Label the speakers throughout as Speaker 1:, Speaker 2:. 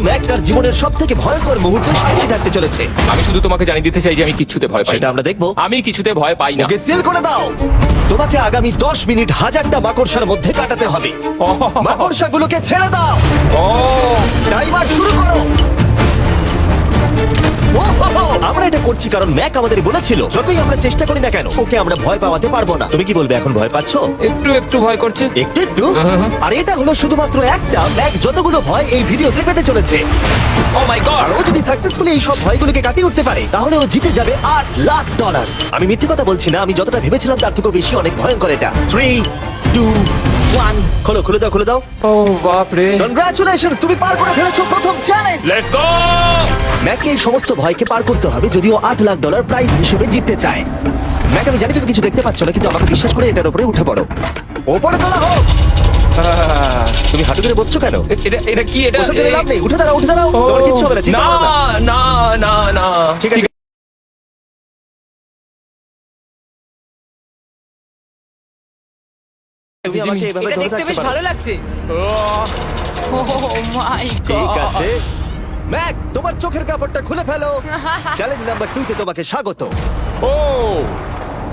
Speaker 1: Mac তার জীবনের সব থেকে ভয়ঙ্কর মুহূর্তে সাক্ষী থাকতে চলেছে।
Speaker 2: আমি শুধু তোমাকে জানিয়ে দিতে চাই যে আমি কিছুতে ভয় পাই
Speaker 1: সেটা
Speaker 2: না।
Speaker 1: আমরা দেখব।
Speaker 2: আমি কিছুতে ভয় পাই না।
Speaker 1: ওকে সিল করে দাও। তোমাকে আগামী 10 মিনিট হাজারটা মাকড়সার মধ্যে কাটাতে হবে। মাকড়সাগুলোকে ছেড়ে দাও।
Speaker 2: ও
Speaker 1: টাইমার শুরু করো! আমরা এটা করছি কারণ ম্যাক আমাদের বলেছিল। যতই আমরা চেষ্টা করি না কেন ওকে আমরা ভয় পাওয়াতে পারব না। তুমি কি বলবে এখন ভয় পাচ্ছো?
Speaker 2: একটু একটু ভয় করছে।
Speaker 1: একটু একটু? আর এটা হলো শুধুমাত্র একটা ম্যাক যতগুলো ভয় এই ভিডিওতে পেতে চলেছে।
Speaker 2: ও মাই গড
Speaker 1: ও যদি সাকসেসফুলি এই সব ভয়গুলোকে কাটিয়ে উঠতে পারে তাহলে ও জিতে যাবে আট লাখ ডলার আমি মিথ্যে কথা বলছি না আমি যতটা ভেবেছিলাম তার থেকেও বেশি অনেক ভয়ঙ্কর এটা। থ্রি টু ওয়ান খোলো খুলে দাও খুলে দাও।
Speaker 2: ও বাপ রে
Speaker 1: কনগ্রাচুলেশন তুমি পার করে ফেলেছো প্রথম চ্যালেঞ্জ
Speaker 2: লেটস গো
Speaker 1: ম্যাককে এই সমস্ত ভয়কে পার করতে হবে যদিও আট লাখ ডলার প্রাইজ হিসেবে জিততে চায়। ম্যাক আমি জানি তুমি কিছু দেখতে পাচ্ছ না কিন্তু আমাকে বিশ্বাস করে এটার উপরে উঠে পড়ো। ওপরে তোলা হোক। তুমি হাঁটু করে বসছো কেন?
Speaker 2: এটা এটা কি? এটা
Speaker 1: বসে গেলে লাভ নেই। উঠে দাঁড়াও উঠে দাঁড়াও। তোমার কিচ্ছু হবে না চিন্তা
Speaker 2: না।
Speaker 1: করো না
Speaker 2: না না না।
Speaker 1: ঠিক আছে। তুমি আমাকে এভাবে
Speaker 3: এটা
Speaker 1: ধরে
Speaker 3: দেখতে
Speaker 1: থাকতে
Speaker 3: বেশ
Speaker 1: পারো।
Speaker 3: ভালো লাগছে। ও। মাই
Speaker 1: ঠিক আছে। ম্যাক তোমার চোখের কাপড়টা খুলে ফেলো। চ্যালেঞ্জ নাম্বার টু তে তোমাকে স্বাগত।
Speaker 2: ও।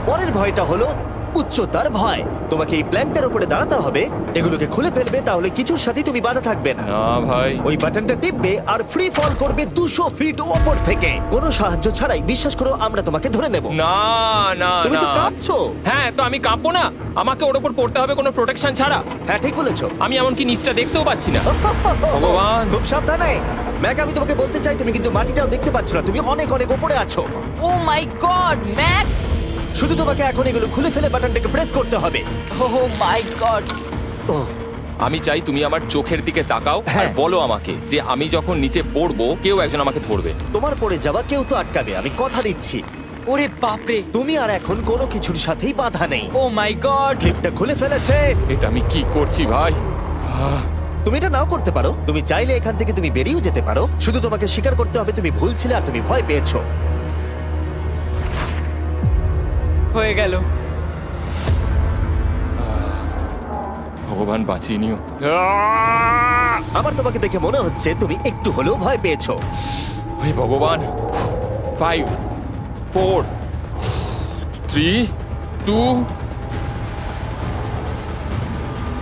Speaker 1: পরের ভয়টা হলো উচ্চতার ভয়। তোমাকে এই প্ল্যানটার উপরে দাঁড়াতে হবে এগুলোকে খুলে ফেলবে তাহলে কিছুর সাথে তুমি বাধা থাকবে না।
Speaker 2: না ভাই।
Speaker 1: ওই বাটনটা টিপবে আর ফ্রি ফল করবে দুশো ফিট ওপর থেকে। কোনো সাহায্য ছাড়াই বিশ্বাস করো আমরা তোমাকে ধরে নেব।
Speaker 2: না না
Speaker 1: তুমি তো
Speaker 2: না।
Speaker 1: কাঁপছো।
Speaker 2: হ্যাঁ তো আমি কাঁপবো না। আমাকে ওর উপর পড়তে হবে কোনো প্রোটেকশন ছাড়া।
Speaker 1: হ্যাঁ ঠিক বলেছ।
Speaker 2: আমি এমনকি নিচটা দেখতেও পাচ্ছি না। ভগবান।
Speaker 1: খুব সাবধানে। ম্যাক আমি তোমাকে বলতে চাই তুমি কিন্তু মাটিটাও দেখতে পাচ্ছ না। তুমি অনেক অনেক উপরে আছো।
Speaker 3: Oh my god Mac!
Speaker 1: শুধু তোমাকে এখন এগুলো খুলে ফেলে বাটনটাকে প্রেস করতে হবে।
Speaker 3: Oh my god
Speaker 1: oh.
Speaker 2: আমি চাই তুমি আমার চোখের দিকে তাকাও আর
Speaker 1: হ্যাঁ।
Speaker 2: বলো আমাকে যে আমি যখন নিচে পড়ব কেউ একজন আমাকে ধরবে।
Speaker 1: তোমার পড়ে যাওয়া কেউ তো আটকাবে আমি কথা দিচ্ছি।
Speaker 3: ওরে বাপরে!
Speaker 1: তুমি আর এখন কোনো কিছুর সাথেই বাধা নেই।
Speaker 3: ও মাই গড
Speaker 1: ক্লিপটা খুলে ফেলেছে।
Speaker 2: এটা আমি কি করছি ভাই?
Speaker 1: তুমি এটা নাও করতে পারো। তুমি চাইলে এখান থেকে তুমি বেরিয়েও যেতে পারো। শুধু তোমাকে স্বীকার করতে হবে তুমি ভুল ছিলে আর তুমি ভয় পেয়েছ।
Speaker 3: হয়ে গেল।
Speaker 2: ভগবান বাঁচিয়ে নিও
Speaker 1: আমার তোমাকে দেখে মনে হচ্ছে তুমি একটু হলেও ভয় পেয়েছ।
Speaker 2: ওই ভগবান five four three two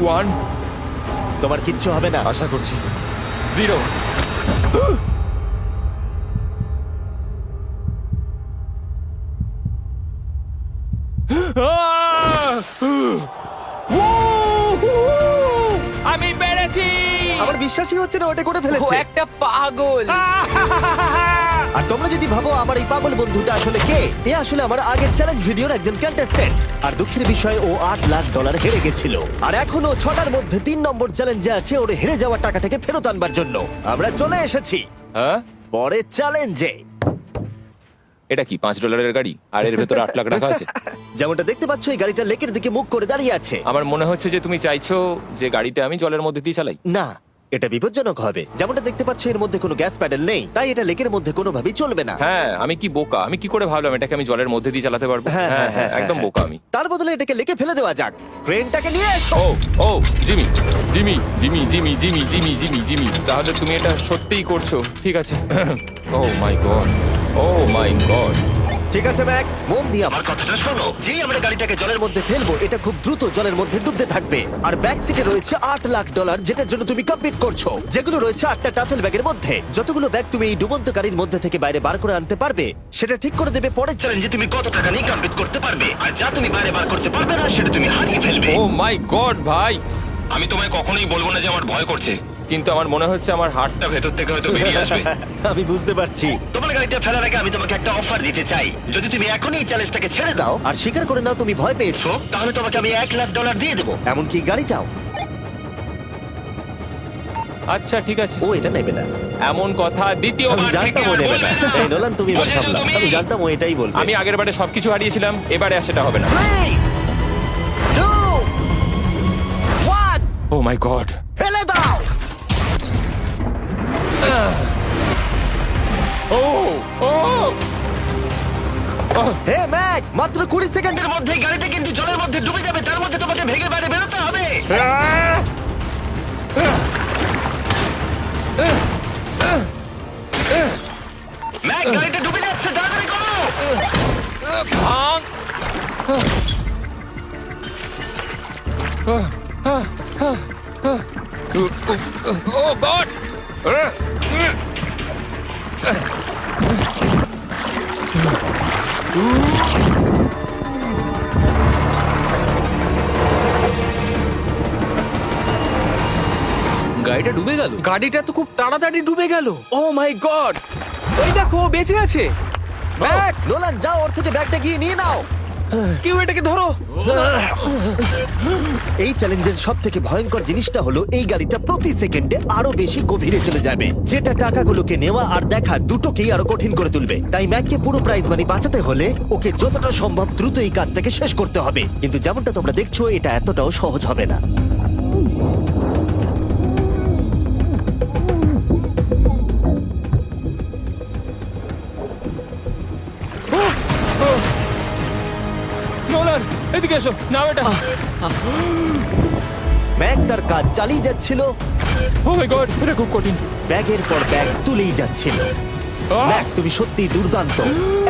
Speaker 2: one
Speaker 1: তোমার কিচ্ছু হবে না।
Speaker 2: আশা করছি। জিরো আমি পেরেছি!
Speaker 1: আমার বিশ্বাসই হচ্ছে না ওটা করে
Speaker 3: ও
Speaker 1: ফেলেছে।
Speaker 3: একটা পাগল!
Speaker 1: আর তোমরা যদি ভাবো আমার এই পাগল বন্ধুটা আসলে কে এ আসলে আমার আগের চ্যালেঞ্জ ভিডিওর একজন কন্টেস্ট্যান্ট আর দুঃখের বিষয় ও আট লাখ ডলার হেরে গেছিল। আর এখনও ছটার মধ্যে তিন নম্বর চ্যালেঞ্জে আছে ওর হেরে যাওয়া টাকাটাকে ফেরত আনবার জন্য। আমরা চলে এসেছি।
Speaker 2: হ্যাঁ?
Speaker 1: পরের চ্যালেঞ্জে
Speaker 2: এটা কি পাঁচ ডলারের গাড়ি? আর এর ভেতরে আট লাখ টাকা আছে?
Speaker 1: যেমনটা দেখতে পাচ্ছ এই গাড়িটা লেকের দিকে মুখ করে দাঁড়িয়ে আছে।
Speaker 2: আমার মনে হচ্ছে যে তুমি চাইছো যে গাড়িটা আমি জলের মধ্যে দিয়ে চালাই।
Speaker 1: না এটা বিপজ্জনক হবে। যেমনটা দেখতে পাচ্ছ এর মধ্যে কোনো গ্যাস প্যাডেল নেই তাই এটা লেকের মধ্যে কোনোভাবেই চলবে না।
Speaker 2: হ্যাঁ আমি কি বোকা? আমি কি করে ভাবলাম এটাকে আমি জলের মধ্যে দিয়ে চালাতে পারব?
Speaker 1: হ্যাঁ, হ্যাঁ, হ্যাঁ,
Speaker 2: একদম
Speaker 1: হ্যাঁ।
Speaker 2: বোকা আমি।
Speaker 1: তার বদলে এটাকে লেকে ফেলে দেওয়া যাক। ক্রেনটাকে নিয়ে এসো।
Speaker 2: ও ও Jimmy Jimmy Jimmy Jimmy Jimmy Jimmy Jimmy Jimmy তাহলে তুমি এটা সত্যিই করছ। ঠিক আছে। ও my god O my god
Speaker 1: ঠিক আছে ম্যাক? মন দিয়ে আমার কথাটা শোনো। যেই আমরা গাড়িটাকে জলের মধ্যে ফেলব এটা খুব দ্রুত জলের মধ্যে ডুবতে থাকবে। আর ব্যাক সিটে রয়েছে আট লাখ ডলার যেটার জন্য তুমি কমপ্লিট করছ। যেগুলো রয়েছে আটটা টাফেল ব্যাগের মধ্যে। যতগুলো ব্যাগ তুমি এই ডুবন্ত গাড়ির মধ্যে থেকে বাইরে বার করে আনতে পারবে সেটা ঠিক করে দেবে পরের
Speaker 4: চ্যালেঞ্জে তুমি কত টাকা নিয়ে কমপ্লিট করতে পারবে আর যা তুমি বাইরে বার করতে পারবে না সেটা তুমি হারিয়ে ফেলবে।
Speaker 2: ও মাই গড ভাই।
Speaker 4: আমি তোমায় কখনোই বলব না যে আমার ভয় করছে।
Speaker 2: কিন্তু আমার মনে হচ্ছে আমার হার্টটা
Speaker 4: ভেতর থেকে হয়তো বেরিয়ে আসবে।
Speaker 1: আমি বুঝতে পারছি।
Speaker 4: তোমার গাড়িটা ফেলার আগে আমি তোমাকে একটা অফার দিতে চাই। যদি তুমি এখনই এই চ্যালেঞ্জটাকে ছেড়ে দাও
Speaker 1: দাও আর স্বীকার করে নাও তুমি ভয় পেয়েছ।
Speaker 4: তাহলে তোমাকে আমি এক লাখ ডলার দিয়ে দেবো।
Speaker 1: এমনকি গাড়িটাও
Speaker 2: আচ্ছা ঠিক আছে।
Speaker 1: ও এটা নেবে না।
Speaker 2: এমন কথা দ্বিতীয়
Speaker 1: আমি জানতাম ও নেবে না। এই নোলান তুমি এবার সামলাও।
Speaker 4: তুমি।
Speaker 1: আমি জানতাম ও এটাই বলবে।
Speaker 2: আমি আগের বারে সবকিছু হারিয়েছিলাম এবারে আর সেটা হবে না।
Speaker 1: Three, two, one,
Speaker 2: oh my god oh oh.
Speaker 1: Hey Mac মাত্র কুড়ি সেকেন্ডের
Speaker 4: মধ্যে গাড়িটা কিন্তু জলের মধ্যে ডুবে যাবে তার মধ্যে তোমাকে ভেঙে বাইরে বেরোতে হবে। ম্যাক গাড়িটা ডুবে যাচ্ছে তাড়াতাড়ি করো।
Speaker 2: ভাঙ। Oh god.
Speaker 5: গাড়িটা ডুবে গেল।
Speaker 6: গাড়িটা তো খুব তাড়াতাড়ি ডুবে গেল। Oh my god! ওই দেখো ও বেঁচে আছে। ব্যাগ!
Speaker 1: নোলান যাও ওর থেকে ব্যাগটা গিয়ে নিয়ে নাও।
Speaker 6: কেউ এটাকে ধরো।
Speaker 1: এই চ্যালেঞ্জের সব থেকে ভয়ঙ্কর জিনিসটা হলো এই গাড়িটা প্রতি সেকেন্ডে আরও বেশি গভীরে চলে যাবে। যেটা টাকাগুলোকে নেওয়া আর দেখা দুটোকেই আরও কঠিন করে তুলবে। তাই ম্যাককে পুরো প্রাইজ মানি বাঁচাতে হলে ওকে যতটা সম্ভব দ্রুত এই কাজটাকে শেষ করতে হবে। কিন্তু যেমনটা তোমরা দেখছ এটা এতটাও সহজ হবে না।
Speaker 2: এদিকে এসো নাও এটা।
Speaker 1: ম্যাক তার কাজ চালিয়ে যাচ্ছিল।
Speaker 2: ও মাই গড এটা খুব কঠিন।
Speaker 1: ব্যাগের পর ব্যাগ তুলেই যাচ্ছিল! ম্যাক তুমি সত্যি দুর্দান্ত।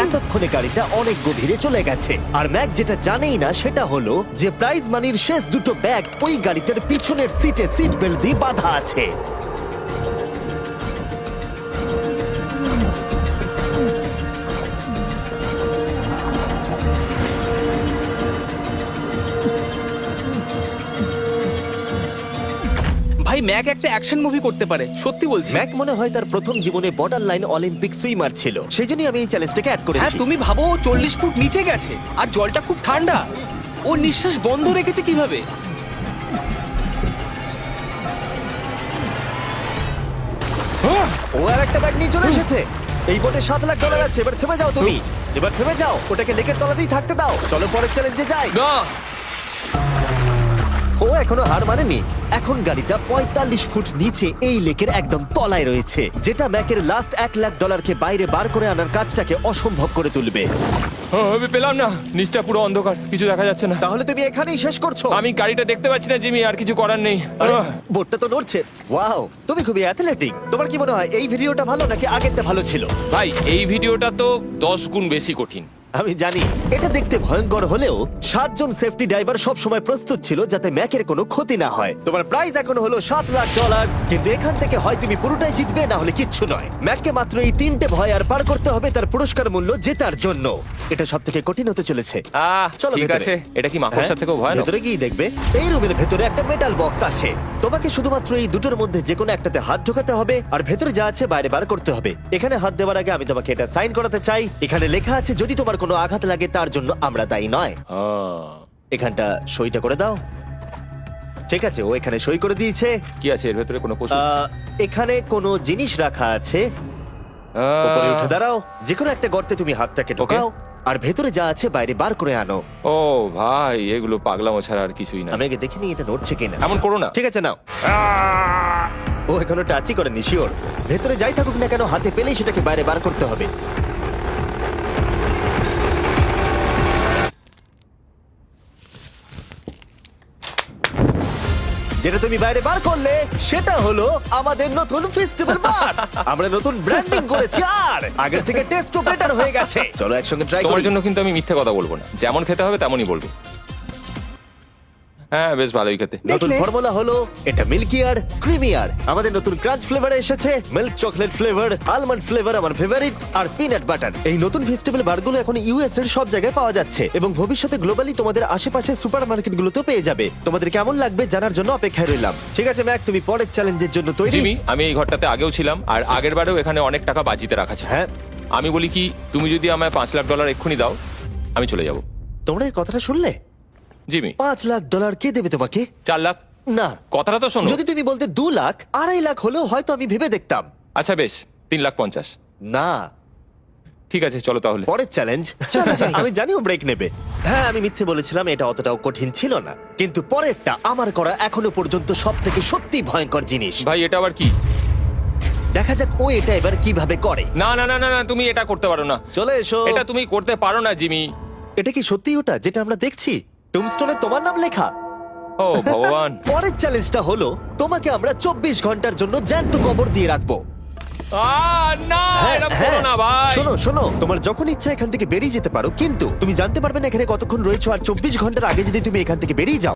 Speaker 1: এতক্ষণে গাড়িটা অনেক গভীরে চলে গেছে। আর ম্যাক যেটা জানেই না সেটা হলো যে প্রাইজ মানির শেষ দুটো ব্যাগ ওই গাড়িটার পিছনের সিটে সিট বেল্ট দিয়ে বাঁধা আছে।
Speaker 6: ভাই ম্যাক একটা অ্যাকশন মুভি করতে পারে সত্যি বলছি।
Speaker 1: ম্যাক মনে হয় তার প্রথম জীবনে বর্ডার লাইন অলিম্পিক সুইমার ছিল। সেই জন্যই আমি এই চ্যালেঞ্জটাকে অ্যাড
Speaker 6: হ্যাঁ
Speaker 1: করেছি
Speaker 6: তুমি ভাবো চল্লিশ ফুট নিচে গেছে আর জলটা খুব ঠান্ডা। ও নিঃশ্বাস বন্ধ রেখেছে কীভাবে?
Speaker 1: ও আর একটা ব্যাগ নিয়ে চলে এসেছে। এই বোটে সাত লাখ ডলার আছে এবার থেমে যাও তুমি। এবার থেমে যাও ওটাকে লেকের তলাতেই থাকতে দাও। চলো পরের চ্যালেঞ্জে যাই।
Speaker 2: না।
Speaker 1: ও এখনও হার মানেনি। এখন গাড়িটা পঁয়তাল্লিশ ফুট নিচে এই লেকের একদম তলায় রয়েছে যেটা ম্যাকের লাস্ট এক লাখ ডলারকে বাইরে বার করে আনার কাজটাকে অসম্ভব করে তুলবে।
Speaker 2: ও, আমি পেলাম না। নিচটা পুরো অন্ধকার কিছু দেখা যাচ্ছে না।
Speaker 1: তাহলে তুমি এখানেই শেষ করছ?
Speaker 2: আমি গাড়িটা দেখতে পাচ্ছি না জিমি আর কিছু করার নেই।
Speaker 1: আরে,
Speaker 2: আহ!
Speaker 1: বোটটা তো নড়ছে। ওয়াও তুমি খুবই অ্যাথলেটিক তোমার কি মনে হয় এই ভিডিওটা ভালো নাকি আগেরটা ভালো ছিল?
Speaker 2: ভাই এই ভিডিওটা তো দশ গুণ বেশি কঠিন।
Speaker 1: আমি জানি। এটা দেখতে ভয়ঙ্কর হলেও সাতজন সেফটি ড্রাইভার সব সময় প্রস্তুত ছিল যাতে ম্যাকের কোনো ক্ষতি না হয়। তোমার প্রাইস এখন হলো সাত লাখ ডলার কিন্তু এখান থেকে হয় তুমি পুরোটাই জিতবে না হলে কিচ্ছু নয়। ম্যাককে মাত্র এই তিনটে ভয় আর পার করতে হবে তার পুরস্কার মূল্য জেতার জন্য। এটা সব থেকে কঠিন হতে চলেছে।
Speaker 2: আহ
Speaker 1: চলো
Speaker 2: ঠিক
Speaker 1: ভেতরে।
Speaker 2: আছে। এটা কি মাকড়সার
Speaker 1: হ্যাঁ,
Speaker 2: থেকেও ভয়ানক?
Speaker 1: ভেতরে গিয়ে দেখবে। এই রুমের ভেতরে একটা মেটাল বক্স আছে। তোমাকে শুধুমাত্র এই দুটোর মধ্যে যে কোনো একটাতে হাত ঢোকাতে হবে আর ভেতরে যা আছে বাইরে বার করতে হবে। এখানে হাত দেওয়ার আগে আমি তোমাকে এটা সাইন করাতে চাই। এখানে লেখা আছে যদি তোমার কোনো আঘাত লাগে তার জন্য আমরা দায়ী নয়।
Speaker 2: আহ,
Speaker 1: এখানটা সইটা করে দাও। ঠিক আছে ও এখানে সই করে দিয়েছে।
Speaker 2: কি আছে? এর ভেতরে কোনো পশু?
Speaker 1: আহ, এখানে কোনো জিনিস রাখা আছে।
Speaker 2: আহ,
Speaker 1: উপরে উঠে দাঁড়াও। যে কোনো একটা গর্তে তুমি হাতটাকে ঢোকাও আর ভেতরে যা আছে বাইরে বার করে আনো।
Speaker 2: ও ভাই এগুলো পাগলামো ছাড়া আর কিছুই না।
Speaker 1: আমি আগে দেখে নিই এটা নড়ছে কিনা।
Speaker 2: এমন করো না।
Speaker 1: ঠিক আছে নাও। ও এখনও টাচই করেনি শিওর ভেতরে যাই থাকুক না কেন হাতে পেলেই সেটাকে বাইরে বার করতে হবে। যেটা তুমি বাইরে বার করলে সেটা হলো আমাদের নতুন ফেস্টিভ্যাল বাস আমরা নতুন ব্র্যান্ডিং করেছি আর আগের থেকে টেস্টও বেটার হয়ে গেছে। চলো একসঙ্গে ট্রাই
Speaker 2: করার
Speaker 1: করি।
Speaker 2: জন্য কিন্তু আমি মিথ্যে কথা বলব না। যেমন খেতে হবে তেমনই বলব। হ্যাঁ বেশ ভালোই খেতে।
Speaker 1: নতুন
Speaker 3: দেখলে?
Speaker 1: ফর্মুলা হলো এটা মিল্কিয়ার ক্রিমিয়ার আমাদের নতুন ক্রাঞ্চ ফ্লেভার এসেছে milk chocolate flavour almond flavour আমার ফেভারিট আর পিনাট বাটার এই নতুন ভেজিটেবল বারগুলো এখন ইউএস এর সব জায়গায় পাওয়া যাচ্ছে এবং ভবিষ্যতে গ্লোবালি তোমাদের আশেপাশে সুপার মার্কেটগুলোতেও পেয়ে যাবে। তোমাদের কেমন লাগবে জানার জন্য অপেক্ষায় রইলাম। ঠিক আছে ম্যাক তুমি পরের চ্যালেঞ্জের জন্য তৈরি?
Speaker 2: জিমি আমি এই ঘরটাতে আগেও ছিলাম আর আগের বারেও এখানে অনেক টাকা বাজিতে রাখা ছিল।
Speaker 1: হ্যাঁ।
Speaker 2: আমি বলি কি তুমি যদি আমায় পাঁচ লাখ ডলার এক্ষুনি দাও আমি চলে যাব।
Speaker 1: তোমরা এই কথাটা শুনলে?
Speaker 2: জিমি।
Speaker 1: পাঁচ লাখ ডলার কে দেবে তোমাকে?
Speaker 2: চার লাখ?
Speaker 1: না।
Speaker 2: কথাটা তো শোনো।
Speaker 1: যদি তুমি বলতে দু লাখ আড়াই লাখ হলেও হয়তো আমি ভেবে দেখতাম।
Speaker 2: আচ্ছা বেশ তিন লাখ পঞ্চাশ।
Speaker 1: না।
Speaker 2: ঠিক আছে চলো তাহলে।
Speaker 1: পরের চ্যালেঞ্জ আমি জানি ও ব্রেক নেবে। হ্যাঁ আমি মিথ্যে বলেছিলাম এটা অতটাও কঠিন ছিল না। কিন্তু পরেরটা আমার করা এখনও পর্যন্ত সব থেকে সত্যি ভয়ঙ্কর জিনিস।
Speaker 2: ভাই এটা আবার কি?
Speaker 1: দেখা যাক ও এটা এবার কীভাবে করে।
Speaker 2: না না না না না তুমি এটা করতে পারো না।
Speaker 1: চলে এসো।
Speaker 2: এটা তুমি করতে পারো না জিমি।
Speaker 1: এটা কি সত্যি ওটা যেটা আমরা দেখছি? টুমস্টোনে তোমার নাম লেখা।
Speaker 2: ও ভগবান।
Speaker 1: পরের চ্যালেঞ্জটা হলো তোমাকে আমরা চব্বিশ ঘণ্টার জন্য জ্যান্ত কবর দিয়ে রাখব।
Speaker 2: আহ, না
Speaker 1: হ্যাঁ,
Speaker 2: এটা
Speaker 1: হ্যাঁ।
Speaker 2: না ভাই।
Speaker 1: শোনো শোনো তোমার যখন ইচ্ছা এখান থেকে বেরিয়ে যেতে পারো কিন্তু তুমি জানতে পারবে না এখানে কতক্ষণ রয়েছো আর চব্বিশ ঘণ্টার আগে যদি তুমি এখান থেকে বেরিয়ে যাও।